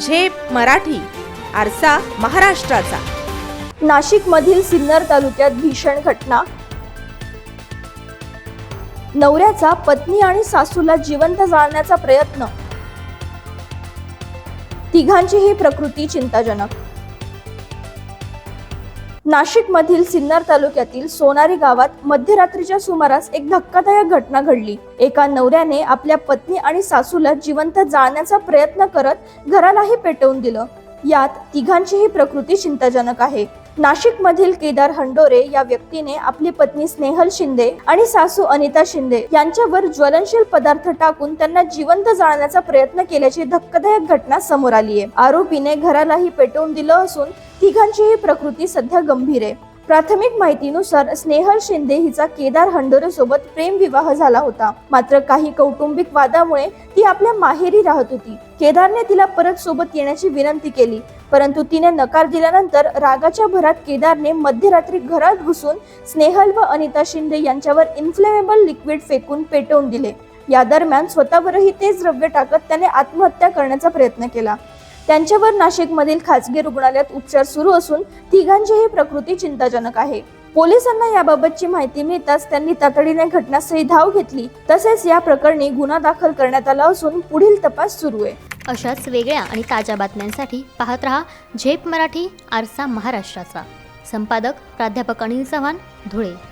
झेप मराठी आरसा महाराष्ट्राचा. नाशिकमधील सिन्नर तालुक्यात भीषण घटना. नवऱ्याचा पत्नी आणि सासूला जिवंत जाळण्याचा प्रयत्न. तिघांची ही प्रकृती चिंताजनक. नाशिकमधील सिन्नर तालुक्यातील सोनारी गावात मध्यरात्रीच्या सुमारास एक धक्कादायक घटना घडली. एका नवऱ्याने आपल्या पत्नी आणि सासूला जिवंत जाळण्याचा प्रयत्न करत घरालाही पेटवून दिलं. यात तिघांचीही प्रकृती चिंताजनक आहे. नाशिकमधील केदार हंडोरे या व्यक्तीने आपली पत्नी स्नेहल शिंदे आणि सासू अनिता शिंदे यांच्यावर ज्वलनशील पदार्थ टाकून त्यांना जिवंत जाळण्याचा प्रयत्न केल्याची धक्कादायक घटना समोर आली आहे आरोपीने घरालाही पेटवून दिलं असून तिघांचीही प्रकृती सध्या गंभीर आहे. प्राथमिक माहितीनुसार स्नेहल शिंदे हिचा केदार हंडोरे सोबत प्रेम विवाह झाला होता. मात्र काही कौटुंबिक वादामुळे ती आपल्या माहेरी राहत होती. केदारने तिला परत सोबत येण्याची विनंती केली. परंतु तिने नकार दिल्यानंतर रागाच्या भरात केदारने मध्यरात्री घरात घुसून स्नेहल व अनिता शिंदे यांच्यावर इन्फ्लेमेबल लिक्विड फेकून पेटवून दिले. या दरम्यान स्वतःवरही तेच द्रव्य टाकत त्याने आत्महत्या करण्याचा प्रयत्न केला. त्यांच्यावर नाशिकमधील खासगी रुग्णालयात उपचार सुरू असून तिघांचीही प्रकृती चिंताजनक आहे. पोलिसांना याबाबतची माहिती मिळताच त्यांनी तातडीने घटनास्थळी धाव घेतली. तसेच या प्रकरणी गुन्हा दाखल करण्यात आला असून पुढील तपास सुरू आहे. अशाच वेगळ्या आणि ताज्या बातम्यांसाठी पाहत रहा झेप मराठी आरसा महाराष्ट्राचा. संपादक प्राध्यापक अनिल चव्हाण धुळे.